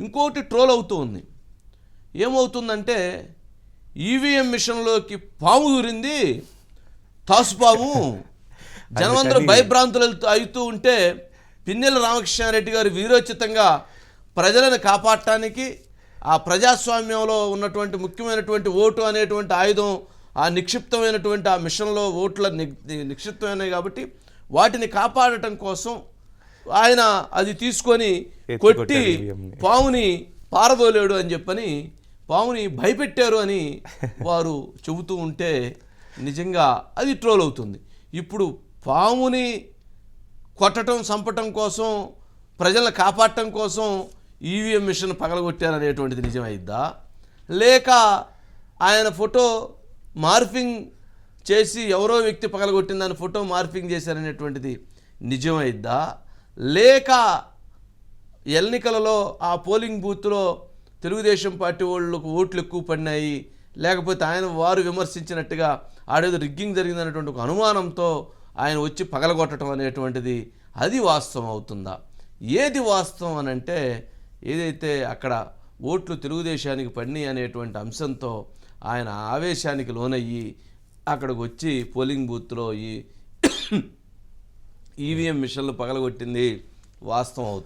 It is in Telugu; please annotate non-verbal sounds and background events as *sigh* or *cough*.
ఇంకోటి ట్రోల్ అవుతూ ఉంది ఏమవుతుందంటే ఈవీఎం మిషన్లోకి పాము దూరింది తాసుపాము *laughs* జనమందరూ భయభ్రాంతులు అవుతూ ఉంటే పిన్నెల రామకృష్ణారెడ్డి గారు వీరోచితంగా ప్రజలను కాపాడటానికి ఆ ప్రజాస్వామ్యంలో ఉన్నటువంటి ముఖ్యమైనటువంటి ఓటు అనేటువంటి ఆయుధం ఆ నిక్షిప్తమైనటువంటి ఆ మిషన్లో ఓట్ల నిక్షిప్తమైనవి కాబట్టి వాటిని కాపాడటం కోసం ఆయన అది తీసుకొని కొట్టి. పాముని పారదోలేడు అని చెప్పని పాముని భయపెట్టారు అని *laughs* వారు చెబుతూ ఉంటే నిజంగా అది ట్రోల్ అవుతుంది. ఇప్పుడు పాముని కొట్టడం చంపటం కోసం ప్రజలను కాపాడటం కోసం ఈవీఎం మిషన్ పగలగొట్టారనేటువంటిది నిజమైద్దా? లేక ఆయన ఫోటో మార్ఫింగ్ చేసి ఎవరో వ్యక్తి పగలగొట్టిన దాని ఫోటో మార్ఫింగ్ చేశారనేటువంటిది నిజమైద్దా? లేక ఎన్నికలలో ఆ పోలింగ్ బూత్లో తెలుగుదేశం పార్టీ వాళ్ళకు ఓట్లు ఎక్కువ పడినాయి లేకపోతే ఆయన వారు విమర్శించినట్టుగా ఆడేదో రిగ్గింగ్ జరిగిందనేటువంటి ఒక అనుమానంతో ఆయన వచ్చి పగలగొట్టడం అనేటువంటిది అది వాస్తవం అవుతుందా? ఏది వాస్తవం అని అంటే ఏదైతే అక్కడ ఓట్లు తెలుగుదేశానికి పడినాయి అనేటువంటి అంశంతో ఆయన ఆవేశానికి లోనయ్యి అక్కడికి వచ్చి పోలింగ్ బూత్లో ఈ ఈవీఎం మిషన్లు పగలగొట్టింది వాస్తవం అవుతుంది.